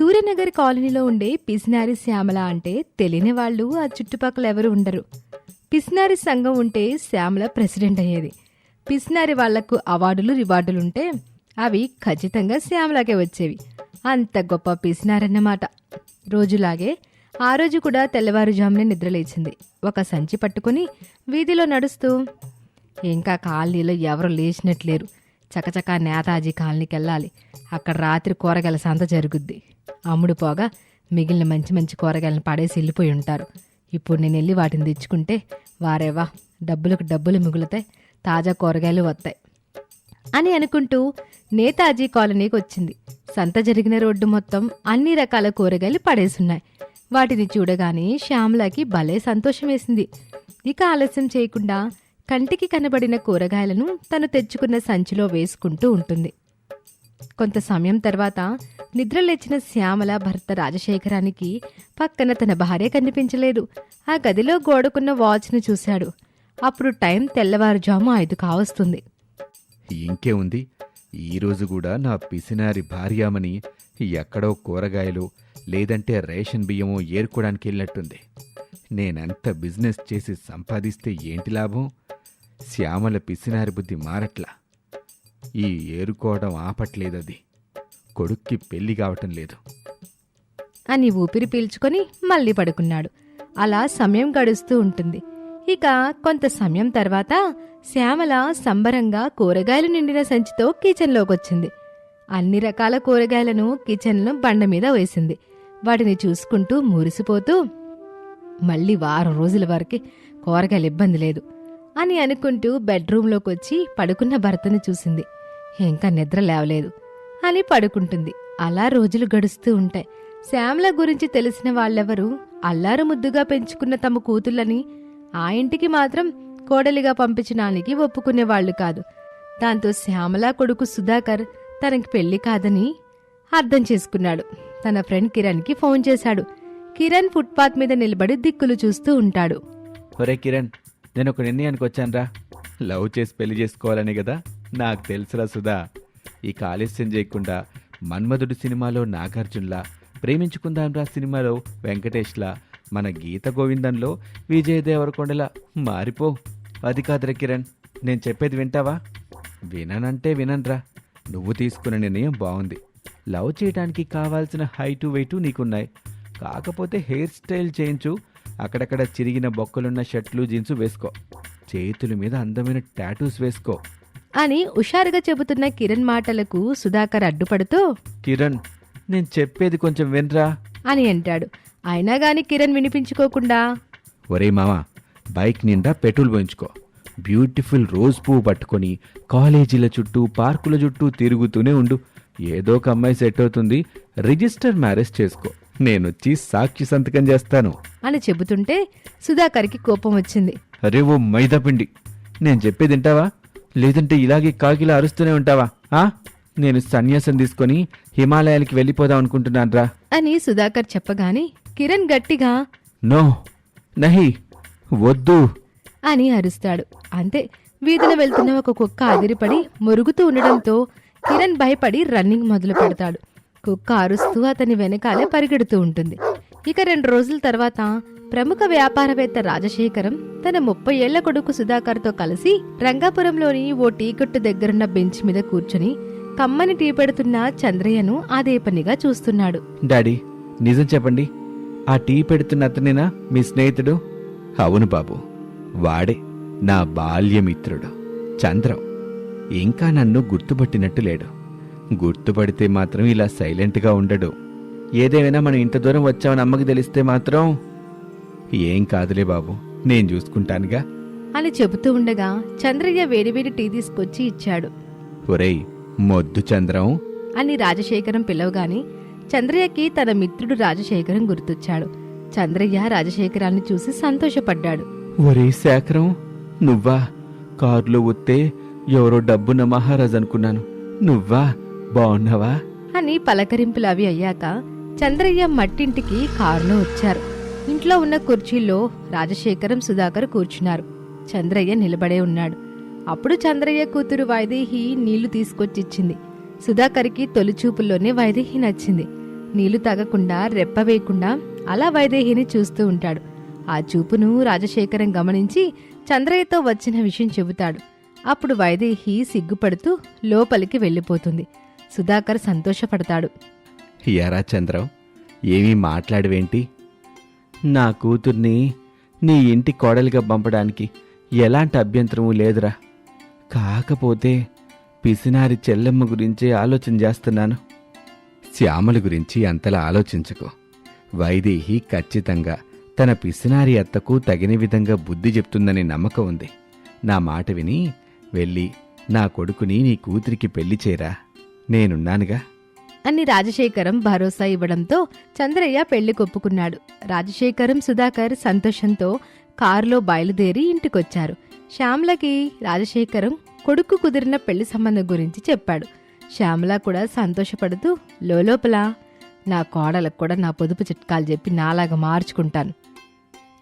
సూర్యనగర్ కాలనీలో ఉండే పిసినారి శ్యామల అంటే తెలియని వాళ్ళు ఆ చుట్టుపక్కల ఎవరు ఉండరు. పిసినారి సంఘం ఉంటే శ్యామల ప్రెసిడెంట్ అయ్యేది. పిసినారి వాళ్ళకు అవార్డులు రివార్డులుంటే అవి ఖచ్చితంగా శ్యామలకే వచ్చేవి. అంత గొప్ప పిసినారన్నమాట. రోజులాగే ఆ రోజు కూడా తెల్లవారుజామునే నిద్రలేచింది ఒక సంచి పట్టుకుని వీధిలో నడుస్తూ ఇంకా కాలనీలో ఎవరు లేచినట్లేరు. చకచకా నేతాజీ కాలనీకి వెళ్ళాలి అక్కడ రాత్రి కూరగాయల సంత జరుగుద్ది. అమ్ముడు పోగా మిగిలిన మంచి మంచి కూరగాయలను పడేసి వెళ్ళిపోయి ఉంటారు. ఇప్పుడు నేను వెళ్ళి వాటిని తెచ్చుకుంటే వారేవా డబ్బులకు డబ్బులు మిగులుతాయి తాజా కూరగాయలు వస్తాయి అని అనుకుంటూ నేతాజీ కాలనీకి వచ్చింది. సంత జరిగిన రోడ్డు మొత్తం అన్ని రకాల కూరగాయలు పడేసున్నాయి. వాటిని చూడగానే శ్యామలకి భలే సంతోషం వేసింది. ఇక ఆలస్యం చేయకుండా కంటికి కనబడిన కూరగాయలను తను తెచ్చుకున్న సంచిలో వేసుకుంటూ ఉంటుంది. కొంత సమయం తర్వాత నిద్రలేచిన శ్యామల భర్త రాజశేఖరానికి పక్కన తన భార్య కనిపించలేదు. ఆ గదిలో గోడకున్న వాచ్ను చూశాడు. అప్పుడు టైం తెల్లవారుజాము ఐదు కావస్తుంది. ఇంకే ఉంది. ఈరోజు కూడా నా పిసినారి భార్యామని ఎక్కడో కూరగాయలు లేదంటే రేషన్ బియ్యమో ఏరుకోవడానికి వెళ్ళినట్టుంది. నేనంత బిజినెస్ చేసి సంపాదిస్తే ఏంటి లాభం? శ్యామల పిసినారి బుద్ధి మారట్లా. ఈ ఏరుకోవడం ఆపట్లేదది. కొడుక్కి పెళ్ళి కావటం లేదు. అని ఊపిరి పీల్చుకొని మళ్ళీ పడుకున్నాడు. అలా సమయం గడుస్తూ ఉంటుంది. ఇక కొంత సమయం తర్వాత శ్యామల సంబరంగా కూరగాయలు నిండిన సంచితో కిచెన్లోకొచ్చింది. అన్ని రకాల కూరగాయలను కిచెన్లో బండ మీద వేసింది. వాటిని చూసుకుంటూ మురిసిపోతూ మళ్ళీ వారం రోజుల వరకు కూరగాయలు ఇబ్బంది లేదు. అని అనుకుంటూ బెడ్రూంలోకి వచ్చి పడుకున్న భర్తను చూసింది. ఇంకా నిద్ర లేవలేదు అని పడుకుంటుంది. అలా రోజులు గడుస్తూ ఉంటాయి. శ్యామల గురించి తెలిసిన వాళ్ళెవరూ అల్లారు ముద్దుగా పెంచుకున్న తమ కూతుళ్ళని ఆ ఇంటికి మాత్రం కోడలిగా పంపించడానికి ఒప్పుకునేవాళ్ళు కాదు. దాంతో శ్యామల కొడుకు సుధాకర్ తనకి పెళ్ళి కాదని అర్థం చేసుకున్నాడు. తన ఫ్రెండ్ కిరణ్కి ఫోన్ చేశాడు. కిరణ్ ఫుట్పాత్ మీద నిలబడి దిక్కులు చూస్తూ ఉంటాడు. ఒరే కిరణ్ నేను ఒక నిర్ణయానికి వచ్చానురా. లవ్ చేసి పెళ్ళి చేసుకోవాలని కదా నాకు తెలుసురా సుధా. ఈ ఆలస్యం చేయకుండా మన్మధుడు సినిమాలో నాగార్జున్లా ప్రేమించుకుందాంరా సినిమాలో వెంకటేష్లా మన గీత గోవిందంలో విజయ్ దేవరకొండలా మారిపో. అది కాదురా కిరణ్ నేను చెప్పేది వింటావా? విననంటే వినన్రా. నువ్వు తీసుకున్న నిర్ణయం బాగుంది లవ్ చేయడానికి కావాల్సిన హైటు వెయిటు నీకున్నాయి. కాకపోతే హెయిర్ స్టైల్ చేయించు అక్కడక్కడ చిరిగిన బొక్కలున్న షర్ట్లు జీన్సు వేసుకో. చేతుల మీద అందమైన టాటూస్ వేసుకో. అని హుషారుగా చెబుతున్న కిరణ్ మాటలకు సుధాకర్ అడ్డుపడుతూ కిరణ్ నేను చెప్పేది కొంచెం వినరా? అని అంటాడు. అయినా గాని కిరణ్ వినిపించుకోకుండా ఒరే మామ బైక్ నిండా పెట్రోల్ పోయించుకో. బ్యూటిఫుల్ రోజ్ పువ్వు పట్టుకొని కాలేజీల చుట్టూ పార్కుల చుట్టూ తిరుగుతూనే ఉండు. ఏదో ఒక అమ్మాయి సెట్ అవుతుంది రిజిస్టర్ మ్యారేజ్ చేసుకో. నేనొచ్చి సాక్షి సంతకం చేస్తాను. అని చెబుతుంటే సుధాకర్కి కోపం వచ్చింది. అరే ఓ మైదాపిండి నేను చెప్పేది వింటావా? లేదంటే ఇలాగే కాకిలా అరుస్తూనే ఉంటావా? ఆ? నేను సన్యాసం తీసుకొని హిమాలయాలకి వెళ్ళిపోదాం అనుకుంటున్నానురా. అని సుధాకర్ చెప్పగానే కిరణ్ గట్టిగా నో నహి వద్దు. అని అరుస్తాడు. అంతే వీధిలో వెళ్తున్న ఒక కుక్క అదిరిపడి మురుగుతూ ఉండడంతో కిరణ్ భయపడి రన్నింగ్ మొదలు పెడతాడు కుక్క అరుస్తూ అతని వెనకాలే పరిగెడుతూ ఉంటుంది. ఇక రెండు రోజుల తర్వాత ప్రముఖ వ్యాపారవేత్త రాజశేఖరం తన ముప్పై ఏళ్ళ కొడుకు సుధాకర్తో కలిసి రంగాపురంలోని ఓ టీ కొట్టు దగ్గరున్న బెంచ్ మీద కూర్చుని కమ్మని టీ పెడుతున్న చంద్రయ్యను అదే పనిగా చూస్తున్నాడు. డాడీ నిజం చెప్పండి. ఆ టీ పెడుతున్న అతనేనా? మీ స్నేహితుడు? అవును బాబు. వాడే. నా బాల్యమిత్రుడు. చంద్రం. ఇంకా నన్ను గుర్తుపట్టినట్టు లేడు. గుర్తుపడితే మాత్రం ఇలా సైలెంట్గా ఉండడు. ఏదేమైనా మనం ఇంత దూరం వచ్చామని అమ్మకి తెలిస్తే మాత్రం ఏం కాదులే బాబు నేను చూసుకుంటానుగా. అని చెబుతూ ఉండగా చంద్రయ్య వేడివేడి టీ తీసుకొచ్చి ఇచ్చాడు. ఒరేయ్ మొద్దు చంద్రం. అని రాజశేఖరం పిలవగానే చంద్రయ్యకి తన మిత్రుడు రాజశేఖరం గుర్తొచ్చాడు. చంద్రయ్య రాజశేఖరాన్ని చూసి సంతోషపడ్డాడు. ఒరే శేఖరం నువ్వా? కారులో వస్తే ఎవరో డబ్బున్న మహారాజ్ అనుకున్నాను నువ్వా? బాగున్నావా? అని పలకరింపులు అవి అయ్యాక చంద్రయ్య మట్టింటికి కారులో వచ్చారు. ఇంట్లో ఉన్న కుర్చీల్లో రాజశేఖరం సుధాకర్ కూర్చున్నారు. చంద్రయ్య నిలబడే ఉన్నాడు. అప్పుడు చంద్రయ్య కూతురు వైదేహి నీళ్ళు తీసుకొచ్చిచ్చింది. సుధాకర్కి తొలిచూపుల్లోనే వైదేహి నచ్చింది. నీళ్ళు తాగకుండా రెప్ప వేయకుండా అలా వైదేహిని చూస్తూ ఉంటాడు. ఆ చూపును రాజశేఖరం గమనించి చంద్రయ్యతో వచ్చిన విషయం చెబుతాడు. అప్పుడు వైదేహి సిగ్గుపడుతూ లోపలికి వెళ్ళిపోతుంది. సుధాకర్ సంతోషపడతాడు. ఎరా చంద్రం ఏమీ మాట్లాడవేంటి? నా కూతుర్ని నీ ఇంటి కోడలిగా పంపడానికి ఎలాంటి అభ్యంతరము లేదురా. కాకపోతే పిసినారి చెల్లెమ్మ గురించే ఆలోచన చేస్తున్నాను. శ్యామల గురించి అంతలా ఆలోచించకు. వైదేహి ఖచ్చితంగా తన పిసినారి అత్తకు తగిన విధంగా బుద్ధి చెప్తుందనే నమ్మకం ఉంది. నా మాట విని వెళ్ళి నా కొడుకుని నీ కూతురికి పెళ్ళి చేరా నేనున్నానుగా? అని రాజశేఖరం భరోసా ఇవ్వడంతో చంద్రయ్య పెళ్ళి కొప్పుకున్నాడు. రాజశేఖరం సుధాకర్ సంతోషంతో కారులో బయలుదేరి ఇంటికొచ్చారు. శ్యామలకి రాజశేఖరం కొడుకు కుదిరిన పెళ్ళి సంబంధం గురించి చెప్పాడు. శ్యామల కూడా సంతోషపడుతూ లోపల నా కోడలకు కూడా నా పొదుపు చిట్కాలు చెప్పి నాలాగా మార్చుకుంటాను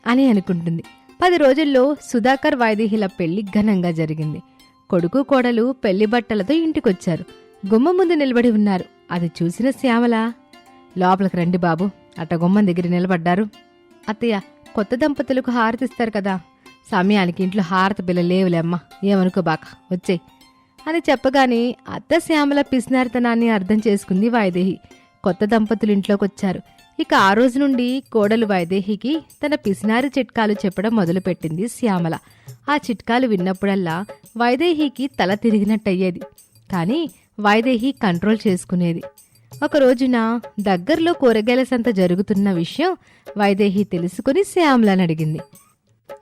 అని అనుకుంటుంది. పది రోజుల్లో సుధాకర్ వాయిదేహిల పెళ్ళి ఘనంగా జరిగింది. కొడుకు కోడలు పెళ్ళి బట్టలతో ఇంటికొచ్చారు. గుమ్మ ముందు నిలబడి ఉన్నారు. అది చూసిన శ్యామల లోపలికి రండి బాబు. అట్ట గుమ్మం దగ్గర నిలబడ్డారు. అత్తయ్య కొత్త దంపతులకు హారతిస్తారు కదా. సమయానికి ఇంట్లో హారతి పిల్ల లేవులేమ్మా ఏమనుకోబాక వచ్చేయ్. అని చెప్పగానే అత్త శ్యామల పిసినారితనాన్ని అర్థం చేసుకుంది వాయిదేహి. కొత్త దంపతులు ఇంట్లోకి వచ్చారు. ఇక ఆ రోజు నుండి కోడలు వైదేహికి తన పిసినారి చిట్కాలు చెప్పడం మొదలుపెట్టింది శ్యామల. ఆ చిట్కాలు విన్నప్పుడల్లా వైదేహికి తల తిరిగినట్టయ్యేది. కానీ వైదేహి కంట్రోల్ చేసుకునేది. ఒక రోజున దగ్గరలో కూరగాయల సంత జరుగుతున్న విషయం వైదేహి తెలుసుకుని శ్యామలని అడిగింది.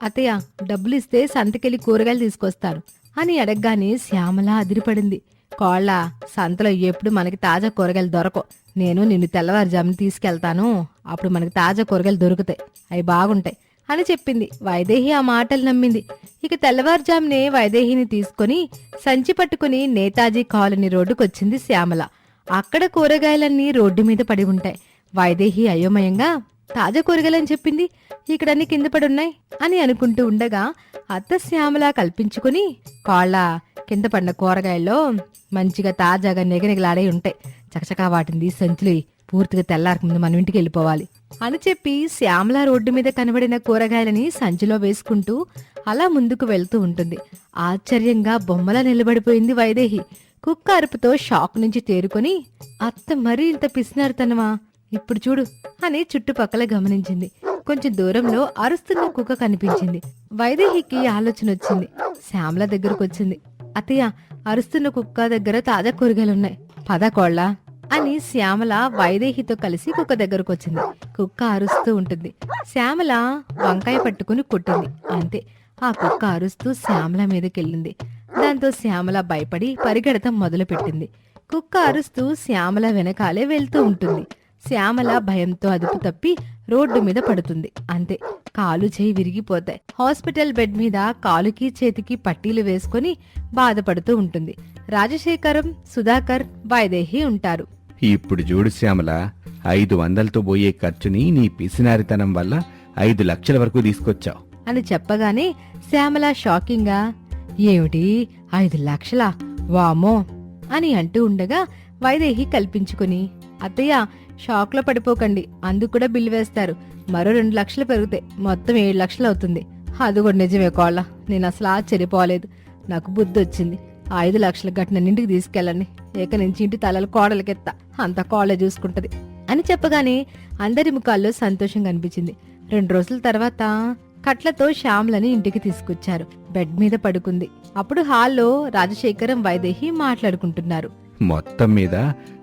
అతయ్య డబ్బులు ఇస్తే సంతకెళ్ళి కూరగాయలు తీసుకొస్తారు అని అడగగానే శ్యామల అదిరిపడింది. కోళ్ళ సంతలో ఎప్పుడు మనకి తాజా కూరగాయలు దొరకవు. నేను నిన్ను తెల్లవారుజామున తీసుకెళ్తాను. అప్పుడు మనకి తాజా కూరగాయలు దొరుకుతాయి. అవి బాగుంటాయి. అని చెప్పింది. వైదేహి ఆ మాటలు నమ్మింది. ఇక తెల్లవారుజామునే వైదేహిని తీసుకొని సంచి పట్టుకుని నేతాజీ కాలనీ రోడ్డుకొచ్చింది శ్యామల. అక్కడ కూరగాయలన్నీ రోడ్డు మీద పడి ఉంటాయి. వైదేహి అయోమయంగా తాజా కూరగాయలని చెప్పింది. ఇక్కడ అన్ని కింద పడున్నాయి అని అనుకుంటూ ఉండగా అత్త శ్యామల కల్పించుకుని కాళ్ళ కింద పడిన కూరగాయల్లో మంచిగా తాజాగా నెగనెగలాడే ఉంటాయి. చకచకా వాటిని సంచులు పూర్తిగా తెల్లారక ముందు మనం ఇంటికి వెళ్ళిపోవాలి. అని చెప్పి శ్యామల రోడ్డు మీద కనబడిన కూరగాయలని సంచిలో వేసుకుంటూ అలా ముందుకు వెళ్తూ ఉంటుంది. ఆశ్చర్యంగా బొమ్మలా నిలబడిపోయింది వైదేహి. కుక్క అరుపుతో షాక్ నుంచి తేరుకొని అత్త మరీ ఇంత పిసినారుతనమా? ఇప్పుడు చూడు అని చుట్టుపక్కల గమనించింది. కొంచెం దూరంలో అరుస్తున్న కుక్క కనిపించింది. వైదేహికి ఆలోచన వచ్చింది. శ్యామల దగ్గరకు వచ్చింది. అత్తయ్య అరుస్తున్న కుక్క దగ్గర తాజా కూరగాయలున్నాయి. పద కోళ్ళ. అని శ్యామల వైదేహితో కలిసి కుక్క దగ్గరకు వచ్చింది కుక్క అరుస్తూ ఉంటుంది. శ్యామల వంకాయ పట్టుకుని కొట్టింది. అంతే. ఆ కుక్క అరుస్తూ శ్యామల మీదకెళ్ళింది. దాంతో శ్యామల భయపడి పరిగెడతం మొదలుపెట్టింది. కుక్క అరుస్తూ శ్యామల వెనకాలే వెళ్తూ ఉంటుంది. శ్యామల భయంతో అదుపు తప్పి రోడ్డు మీద పడుతుంది. అంతే. కాలు చేయి విరిగిపోతాయి. హాస్పిటల్ బెడ్ మీద కాలుకి చేతికి పట్టీలు వేసుకొని బాధపడుతూ ఉంటుంది. రాజశేఖరం సుధాకర్ వైదేహి ఉంటారు. ఇప్పుడు చూడు శ్యామల ఐదు వందలతో పోయే ఖర్చుని నీ పిసినారితనం వల్ల ఐదు లక్షల వరకు తీసుకొచ్చావు. అని చెప్పగానే శ్యామల షాకింగ్గా ఏమిటి ఐదు లక్షలా? వామో అని అంటూ ఉండగా వైదేహి కల్పించుకుని అత్తయ్య షాక్లో పడిపోకండి అందుకు కూడా బిల్లు వేస్తారు. మరో రెండు లక్షలు పెరుగుతాయి మొత్తం ఏడు లక్షలు అవుతుంది. అది కూడా నిజమే కోళ్ళ నేను అసలు ఆశ్చర్యపోలేదు. నాకు బుద్ధి వచ్చింది. ఆ ఐదు లక్షల గట్టిన ఇంటికి తీసుకెళ్ళండి. ఏక నుంచి ఇంటి తలలు కోడలకెత్తా. అంత కోళ్ళ చూసుకుంటది. అని చెప్పగానే అందరి ముఖాల్లో సంతోషం కనిపించింది రెండు రోజుల తర్వాత కట్లతో శ్యామ్లని ఇంటికి తీసుకొచ్చారు. బెడ్ మీద పడుకుంది. అప్పుడు హాల్లో రాజశేఖరం వైదేహి మాట్లాడుకుంటున్నారు. మొత్తం మీద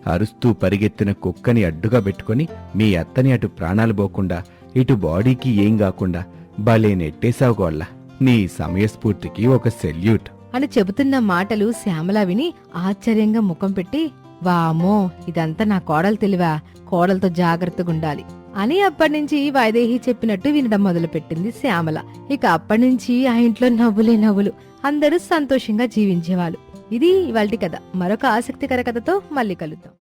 అరుస్తూ పరిగెత్తిన కుక్కని అడ్డుగా పెట్టుకుని మీ అత్తని అటు ప్రాణాలు పోకుండా ఇటు బాడీకి ఏం కాకుండా భలే నెట్టేశావు గోళ్ళ. నీ సమయస్ఫూర్తికి ఒక సెల్యూట్. అని చెబుతున్న మాటలు శ్యామల విని ఆశ్చర్యంగా ముఖం పెట్టి వామో ఇదంతా నా కోడలు తెలివా? కోడలతో జాగ్రత్తగా ఉండాలి. అని అప్పటినుంచి వైదేహి చెప్పినట్టు వినడం మొదలుపెట్టింది శ్యామల. ఇక అప్పటినుంచి ఆ ఇంట్లో నవ్వులే నవ్వులు. అందరూ సంతోషంగా జీవించేవాళ్ళు. ఇది ఇవాళ కథ. మరొక ఆసక్తికర కథతో మళ్ళీ కలుద్దాం.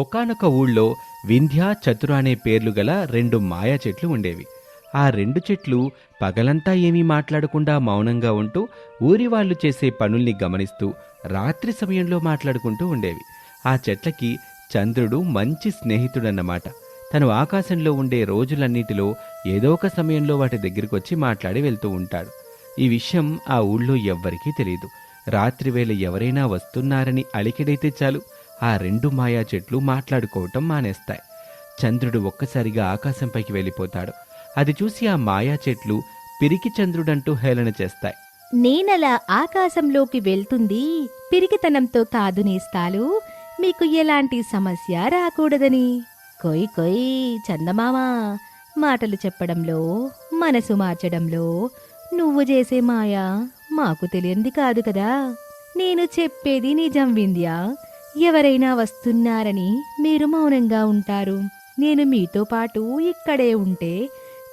ఒకానొక ఊళ్ళో వింధ్య చతుర అనే పేర్లు గల రెండు మాయా చెట్లు ఉండేవి. ఆ రెండు చెట్లు పగలంతా ఏమీ మాట్లాడకుండా మౌనంగా ఉంటూ ఊరి వాళ్ళు చేసే పనుల్ని గమనిస్తూ రాత్రి సమయంలో మాట్లాడుకుంటూ ఉండేవి. ఆ చెట్లకి చంద్రుడు మంచి స్నేహితుడన్నమాట. తను ఆకాశంలో ఉండే రోజులన్నిటిలో ఏదో ఒక సమయంలో వాటి దగ్గరికి వచ్చి మాట్లాడి వెళ్తూ ఉంటాడు. ఈ విషయం ఆ ఊళ్ళో ఎవ్వరికీ తెలియదు రాత్రివేళ ఎవరైనా వస్తున్నారని అలికిడైతే చాలు ఆ రెండు మాయా చెట్లు మాట్లాడుకోవటం మానేస్తాయి. చంద్రుడు ఒక్కసారిగా ఆకాశంపైకి వెళ్ళిపోతాడు. అది చూసి ఆ మాయా చెట్లు పిరికి చంద్రుడంటూ హేళన చేస్తాయి. నేనలా ఆకాశంలోకి వెళ్తుంది పిరికితనంతో కాదు నేస్తాలు మీకు ఎలాంటి సమస్య రాకూడదని. కొయ్ కొయ్ చందమామా మాటలు చెప్పడంలో మనసు మార్చడంలో నువ్వు చేసే మాయ మాకు తెలియంది కాదు కదా. నేను చెప్పేది నిజం వింధ్యా ఎవరైనా వస్తున్నారని మీరు మౌనంగా ఉంటారు. నేను మీతో పాటు ఇక్కడే ఉంటే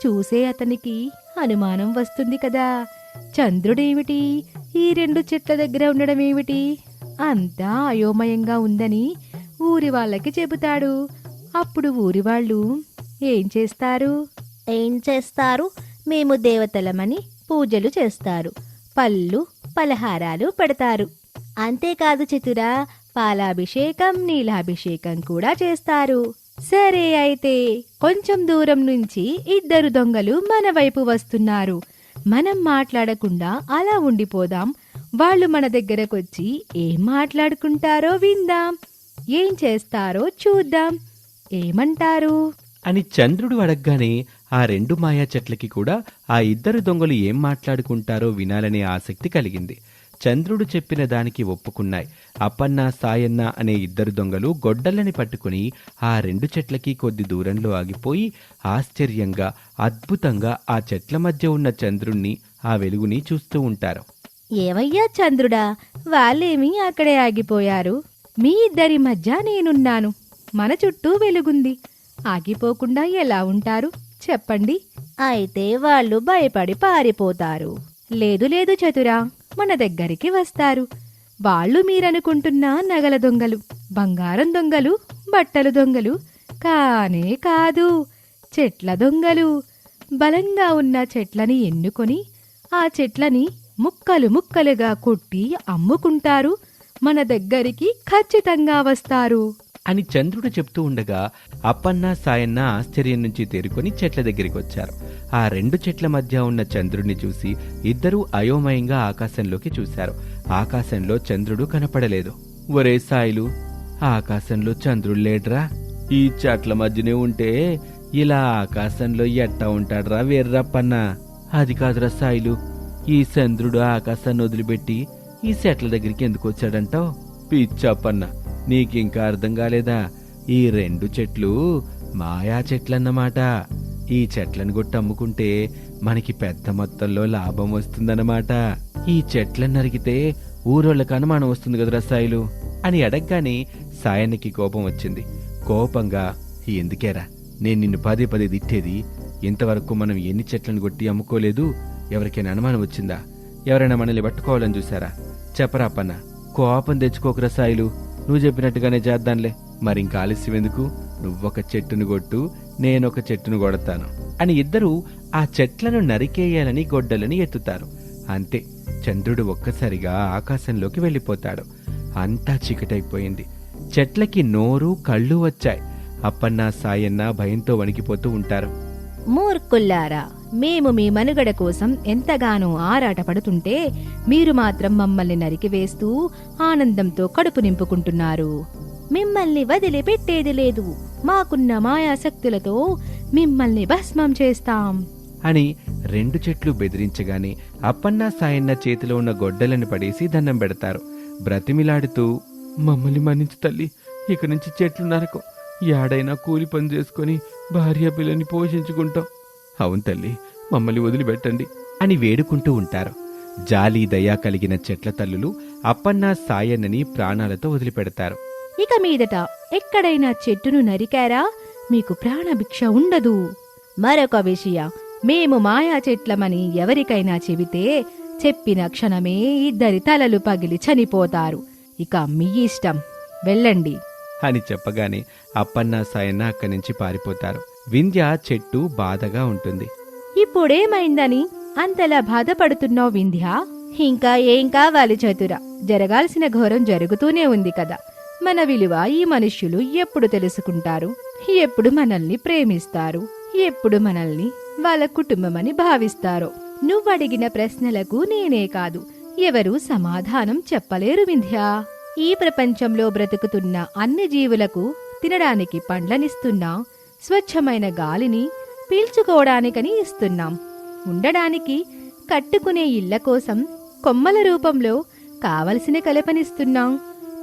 చూసే అతనికి అనుమానం వస్తుంది కదా. చంద్రుడేమిటి? ఈ రెండు చెట్ల దగ్గర ఉండడం ఏమిటి అంతా అయోమయంగా ఉందని ఊరి వాళ్ళకి చెబుతాడు. అప్పుడు ఊరి వాళ్ళు ఏం చేస్తారు? ఏం చేస్తారు? మేము దేవతలమని పూజలు చేస్తారు. పళ్ళు పలహారాలు పెడతారు. అంతేకాదు చతురా పాలాభిషేకం నీలాభిషేకం కూడా చేస్తారు. సరే అయితే కొంచెం దూరం నుంచి ఇద్దరు దొంగలు మన వైపు వస్తున్నారు. మనం మాట్లాడకుండా అలా ఉండిపోదాం. వాళ్ళు మన దగ్గరకొచ్చి ఏం మాట్లాడుకుంటారో విందాం. ఏం చేస్తారో చూద్దాం. ఏమంటారు? అని చంద్రుడు అడగగానే ఆ రెండు మాయా చెట్లకి కూడా ఆ ఇద్దరు దొంగలు ఏం మాట్లాడుకుంటారో వినాలనే ఆసక్తి కలిగింది. చంద్రుడు చెప్పిన దానికి ఒప్పుకున్నాయి. అప్పన్న సాయన్న అనే ఇద్దరు దొంగలు గొడ్డళ్ళని పట్టుకుని ఆ రెండు చెట్లకి కొద్ది దూరంలో ఆగిపోయి ఆశ్చర్యంగా అద్భుతంగా ఆ చెట్ల మధ్య ఉన్న చంద్రుణ్ణి ఆ వెలుగుని చూస్తూ ఉంటారు. ఏవయ్యా చంద్రుడా వాళ్ళేమి అక్కడే ఆగిపోయారు. మీ ఇద్దరి మధ్య నేనున్నాను. మన చుట్టూ వెలుగుంది. ఆగిపోకుండా ఎలా ఉంటారు? చెప్పండి. అయితే వాళ్ళు భయపడి పారిపోతారు. లేదు లేదు చతురా మన దగ్గరికి వస్తారు. వాళ్ళు మీరనుకుంటున్న నగల దొంగలు బంగారం దొంగలు బట్టలు దొంగలు కానే కాదు చెట్ల దొంగలు. బలంగా ఉన్న చెట్లని ఎన్నుకొని ఆ చెట్లని ముక్కలు ముక్కలుగా కొట్టి అమ్ముకుంటారు. మన దగ్గరికి ఖచ్చితంగా వస్తారు. అని చంద్రుడు చెప్తూ ఉండగా అప్పన్న సాయన్న ఆశ్చర్యం నుంచి తేరుకొని చెట్ల దగ్గరికి వచ్చారు. ఆ రెండు చెట్ల మధ్య ఉన్న చంద్రుడిని చూసి ఇద్దరూ అయోమయంగా ఆకాశంలోకి చూశారు. ఆకాశంలో చంద్రుడు కనపడలేదు. ఒరే సాయిలు ఆకాశంలో చంద్రుడు లేడ్రా? ఈ చెట్ల మధ్యనే ఉంటే ఇలా ఆకాశంలో ఎట్టా ఉంటాడ్రా వేర్రప్పన్న అది కాదురా సాయిలు ఈ చంద్రుడు ఆకాశాన్ని వదిలిపెట్టి ఈ చెట్ల దగ్గరికి ఎందుకు వచ్చాడంటావు? పిచ్చప్పన్నా నీకింకా అర్థం కాలేదా? ఈ రెండు చెట్లు మాయా చెట్లన్నమాట. ఈ చెట్లను కొట్టి అమ్ముకుంటే మనకి పెద్ద మొత్తంలో లాభం వస్తుందన్నమాట. ఈ చెట్లను నరికితే ఊరోళ్ళకు అనుమానం వస్తుంది కదరా సాయిలు? అని అడగగానే సాయానికి కోపం వచ్చింది. కోపంగా ఎందుకేరా? నేను నిన్ను పదే పదే తిట్టేది. ఇంతవరకు మనం ఎన్ని చెట్లను కొట్టి అమ్ముకోలేదు? ఎవరికైనా అనుమానం వచ్చిందా? ఎవరైనా మనల్ని పట్టుకోవాలని చూసారా చెప్పరా పన్న కోపం తెచ్చుకోకురా సాయిలు. నువ్వు చెప్పినట్టుగానే చేద్దాంలే మరింక ఆలస్యం ఎందుకు? నువ్వొక చెట్టును కొట్టు నేనొక చెట్టును కొడతాను అని ఇద్దరూ ఆ చెట్లను నరికేయాలని గొడ్డలని ఎత్తుతారు. అంతే చంద్రుడు ఒక్కసారిగా ఆకాశంలోకి వెళ్ళిపోతాడు. అంతా చీకటైపోయింది. చెట్లకి నోరు కళ్ళు వచ్చాయి. అప్పన్న సాయన్న భయంతో వణికిపోతూ ఉంటారు. మూర్ఖుల్లారా! మేము మీ మనుగడ కోసం ఎంతగానో ఆరాటపడుతుంటే మీరు మాత్రం మమ్మల్ని నరికివేస్తూ ఆనందంతో కడుపు నింపుకుంటున్నారు. మిమ్మల్ని వదిలిపెట్టేది లేదు. మాకున్న మాయాశక్తులతో మిమ్మల్ని భస్మం చేస్తాం. అని రెండు చెట్లు బెదిరించగానే అప్పన్న సాయన్న చేతిలో ఉన్న గొడ్డలను పడేసి దండం పెడతారు. బ్రతిమిలాడుతూ మమ్మల్ని మన్నించు తల్లి ఇక నుంచి చెట్లు నరకం. యాడైనా కూలి పని చేసుకొని భార్య పిల్లని పోషించుకుంటాం. అవును తల్లి మమ్మల్ని వదిలిపెట్టండి అని వేడుకుంటూ ఉంటారు. జాలి దయా కలిగిన చెట్ల తల్లులు అప్పన్న సాయన్నని ప్రాణాలతో వదిలిపెడతారు. ఇక మీదట ఎక్కడైనా చెట్టును నరికారా? మీకు ప్రాణభిక్ష ఉండదు. మరొక విషయం మేము మాయా చెట్లమని ఎవరికైనా చెబితే చెప్పిన క్షణమే ఇద్దరి తలలు పగిలి చనిపోతారు. ఇక మీ ఇష్టం వెళ్ళండి. అని చెప్పగానే అప్పన్న సాయన్న అక్కడి నుంచి పారిపోతారు. వింధ్య చెట్టు బాధగా ఉంటుంది. ఇప్పుడేమైందని? అంతలా బాధపడుతున్నావు వింధ్య? ఇంకా ఏం కావాలి చతుర? జరగాల్సిన ఘోరం జరుగుతూనే ఉంది కదా. మన విలువ ఈ మనుష్యులు ఎప్పుడు తెలుసుకుంటారు? ఎప్పుడు మనల్ని ప్రేమిస్తారు? ఎప్పుడు మనల్ని వాళ్ళ కుటుంబమని భావిస్తారో? నువ్వడిగిన ప్రశ్నలకు నేనే కాదు. ఎవరూ సమాధానం చెప్పలేరు వింధ్యా. ఈ ప్రపంచంలో బ్రతుకుతున్న అన్ని జీవులకు తినడానికి పండ్లనిస్తున్నా స్వచ్ఛమైన గాలిని పీల్చుకోవడానికని ఇస్తున్నాం. ఉండడానికి కట్టుకునే ఇళ్ళ కోసం కొమ్మల రూపంలో కావలసిన కలపనిస్తున్నాం.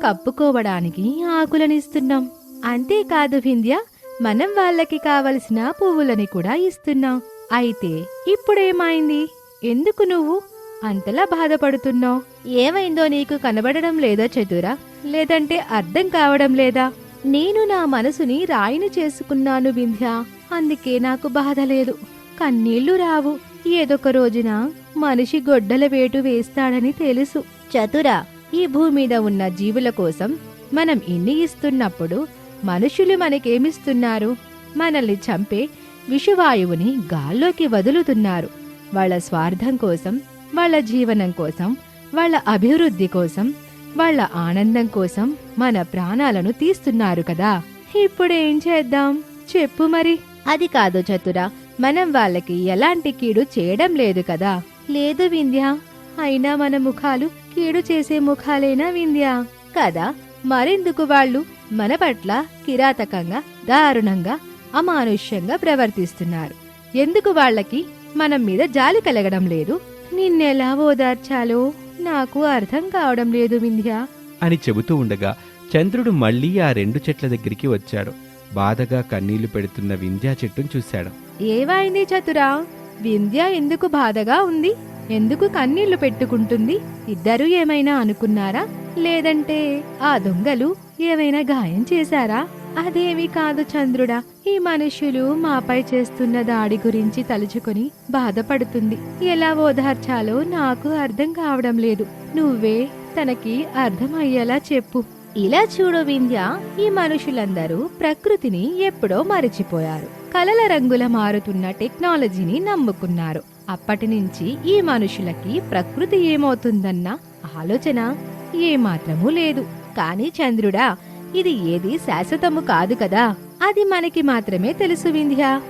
కప్పుకోవడానికి ఆకులనిస్తున్నాం. అంతేకాదు వింధ్య మనం వాళ్ళకి కావలసిన పువ్వులని కూడా ఇస్తున్నాం. అయితే ఇప్పుడేమైంది? ఎందుకు నువ్వు అంతలా బాధపడుతున్నావు? ఏమైందో నీకు కనబడడం లేదా చతురా? లేదంటే అర్థం కావడం లేదా? నేను నా మనసుని రాయిని చేసుకున్నాను వింధ్య. అందుకే నాకు బాధ లేదు. కన్నీళ్ళు రావు. ఏదొక రోజున మనిషి గొడ్డల వేటు వేస్తాడని తెలుసు. చతుర ఈ భూమి మీద ఉన్న జీవుల కోసం మనం ఇన్ని ఇస్తున్నప్పుడు మనుషులు మనకేమిస్తున్నారు? మనల్ని చంపే విషవాయువుని గాల్లోకి వదులుతున్నారు. వాళ్ళ స్వార్థం కోసం వాళ్ళ జీవనం కోసం వాళ్ళ అభివృద్ధి కోసం వాళ్ళ ఆనందం కోసం మన ప్రాణాలను తీస్తున్నారు కదా. ఇప్పుడేం చేద్దాం? చెప్పు మరి. అది కాదు చతుర. మనం వాళ్ళకి ఎలాంటి కీడు చేయడం లేదు కదా. లేదు వింధ్య. అయినా మన ముఖాలు కీడు చేసే ముఖాలేనా వింధ్య? కదా. మరెందుకు వాళ్ళు? మన పట్ల కిరాతకంగా దారుణంగా అమానుష్యంగా ప్రవర్తిస్తున్నారు. ఎందుకు వాళ్ళకి మనం మీద జాలి కలగడం లేదు? నిన్నెలా ఓదార్చాలో? నాకు అర్థం కావడం లేదు వింధ్య. అని చెబుతూ ఉండగా చంద్రుడు మళ్ళీ ఆ రెండు చెట్ల దగ్గరికి వచ్చాడు. బాధగా కన్నీళ్ళు పెడుతున్న వింధ్యా చెట్టును చూశాడు. ఏవైంది చతురా? వింధ్య ఎందుకు బాధగా ఉంది? ఎందుకు కన్నీళ్ళు పెట్టుకుంటుంది? ఇద్దరూ ఏమైనా అనుకున్నారా? లేదంటే ఆ దొంగలు ఏమైనా గాయం చేశారా? అదేమి కాదు చంద్రుడా. ఈ మనుషులు మాపై చేస్తున్న దాడి గురించి తలుచుకొని బాధపడుతుంది. ఎలా ఓదార్చాలో నాకు అర్థం కావడం లేదు. నువ్వే తనకి అర్థమయ్యేలా చెప్పు. ఇలా చూడు వింధ్య ఈ మనుషులందరూ ప్రకృతిని ఎప్పుడో మరిచిపోయారు. కలల రంగుల మారుతున్న టెక్నాలజీని నమ్ముకున్నారు. అప్పటి నుంచి ఈ మనుషులకి ప్రకృతి ఏమవుతుందన్న ఆలోచన ఏమాత్రమూ లేదు. కానీ చంద్రుడా ఇది ఏది శాశ్వతము కాదు కదా? అది మనకి మాత్రమే తెలుసు వింధ్య.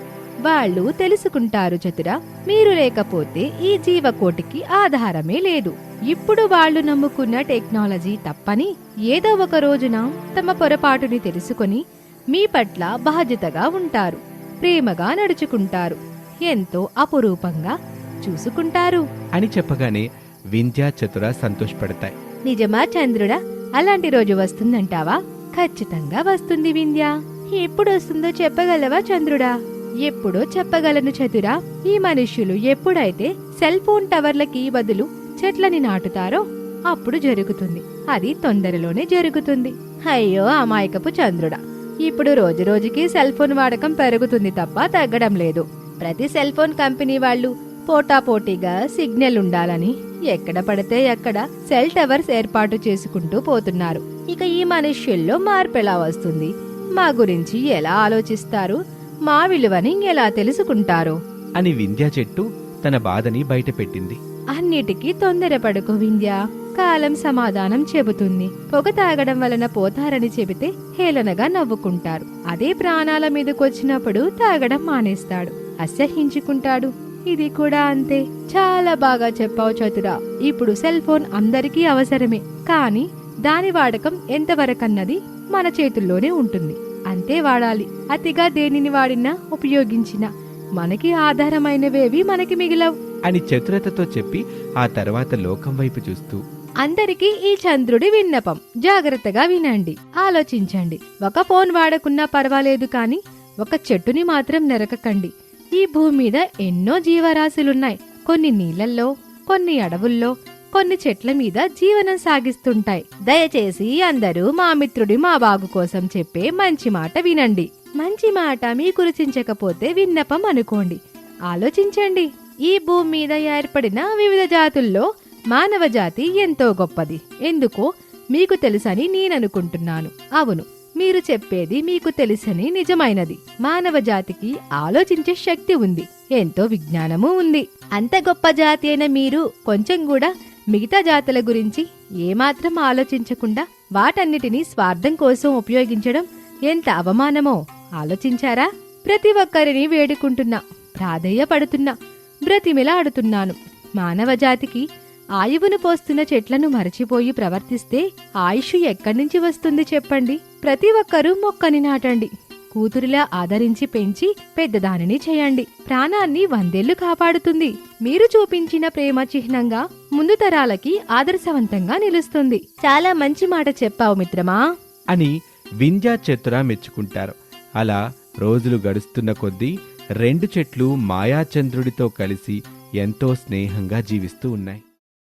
వాళ్ళు తెలుసుకుంటారు చతుర మీరు లేకపోతే ఈ జీవకోటికి ఆధారమే లేదు. ఇప్పుడు వాళ్ళు నమ్ముకున్న టెక్నాలజీ తప్పని ఏదో ఒక రోజున తమ పొరపాటుని తెలుసుకొని మీ పట్ల బాధ్యతగా ఉంటారు ప్రేమగా నడుచుకుంటారు ఎంతో అపురూపంగా చూసుకుంటారు. అని చెప్పగానే వింధ్యా చతుర సంతోషపడతాయి. నిజమా చంద్రుడా? అలాంటి రోజు వస్తుందంటావా? ఖచ్చితంగా వస్తుంది వింధ్య. ఎప్పుడు వస్తుందో చెప్పగలవా చంద్రుడా? ఎప్పుడో చెప్పగలను చతురా. ఈ మనుష్యులు ఎప్పుడైతే సెల్ ఫోన్ టవర్లకి బదులు చెట్లని నాటుతారో అప్పుడు జరుగుతుంది. అది తొందరలోనే జరుగుతుంది. అయ్యో అమాయకపు చంద్రుడా. ఇప్పుడు రోజు రోజుకి సెల్ ఫోన్ వాడకం పెరుగుతుంది తప్ప తగ్గడం లేదు. ప్రతి సెల్ ఫోన్ కంపెనీ వాళ్ళు పోటాపోటీగా సిగ్నల్ ఉండాలని ఎక్కడ పడితే ఎక్కడ సెల్ టవర్స్ ఏర్పాటు చేసుకుంటూ పోతున్నారు. ఇక ఈ మనుష్యుల్లో మార్పు ఎలా వస్తుంది? మా గురించి ఎలా ఆలోచిస్తారు? మా విలువని ఎలా తెలుసుకుంటారు? అని వింధ్యా చెట్టు తన బాధని బయటపెట్టింది. అన్నిటికీ తొందరపడకు వింధ్య. కాలం సమాధానం చెబుతుంది. పొగ తాగడం వలన పోతారని చెబితే హేళనగా నవ్వుకుంటారు. అదే ప్రాణాల మీదకొచ్చినప్పుడు తాగడం మానేస్తాడు. అసహించుకుంటాడు ఇది కూడా అంతే. చాలా బాగా చెప్పావు చతురా. ఇప్పుడు సెల్ ఫోన్ అందరికీ అవసరమే. కానీ దాని వాడకం ఎంతవరకన్నది మన చేతుల్లోనే ఉంటుంది. అంతే వాడాలి. అతిగా దేనిని వాడినా ఉపయోగించినా మనకి ఆధారమైనవేవి మనకి మిగిలవు. అని చతురతతో చెప్పి ఆ తర్వాత లోకం వైపు చూస్తూ. అందరికీ ఈ చంద్రుడి విన్నపం. జాగ్రత్తగా వినండి. ఆలోచించండి. ఒక ఫోన్ వాడకున్నా పర్వాలేదు కానీ ఒక చెట్టుని మాత్రం నరకకండి. ఈ భూమి మీద ఎన్నో జీవరాశులున్నాయి. కొన్ని నీళ్ళల్లో కొన్ని అడవుల్లో కొన్ని చెట్ల మీద జీవనం సాగిస్తుంటాయి. దయచేసి అందరూ మా మిత్రుడి మా బాగు కోసం చెప్పే మంచి మాట వినండి. మంచి మాట మీకు రుచించకపోతే విన్నపం అనుకోండి. ఆలోచించండి. ఈ భూమి మీద ఏర్పడిన వివిధ జాతుల్లో మానవ జాతి ఎంతో గొప్పది. ఎందుకో మీకు తెలుసని నేననుకుంటున్నాను. అవును. మీరు చెప్పేది మీకు తెలుసని నిజమైనది. మానవ జాతికి ఆలోచించే శక్తి ఉంది. ఎంతో విజ్ఞానము ఉంది. అంత గొప్ప జాతి అయిన మీరు కొంచెం కూడా మిగతా జాతుల గురించి ఏమాత్రం ఆలోచించకుండా వాటన్నిటినీ స్వార్థం కోసం ఉపయోగించడం ఎంత అవమానమో ఆలోచించారా? ప్రతి ఒక్కరిని వేడుకుంటున్నా ప్రాధేయపడుతున్నా బ్రతిమిలాడుతున్నాను మానవ జాతికి ఆయువును పోస్తున్న చెట్లను మరచిపోయి ప్రవర్తిస్తే ఆయుష్ ఎక్కడి నుంచి వస్తుంది చెప్పండి? ప్రతి ఒక్కరూ మొక్కని నాటండి. కూతురిలా ఆదరించి పెంచి పెద్దదానిని చేయండి. ప్రాణాన్ని వందేళ్ళు కాపాడుతుంది. మీరు చూపించిన ప్రేమ చిహ్నంగా ముందు తరాలకి ఆదర్శవంతంగా నిలుస్తుంది. చాలా మంచి మాట చెప్పావు మిత్రమా. అని వింధ్యా చతుర మెచ్చుకుంటారు. అలా రోజులు గడుస్తున్న కొద్దీ రెండు చెట్లు మాయాచంద్రుడితో కలిసి ఎంతో స్నేహంగా జీవిస్తూ ఉన్నాయి.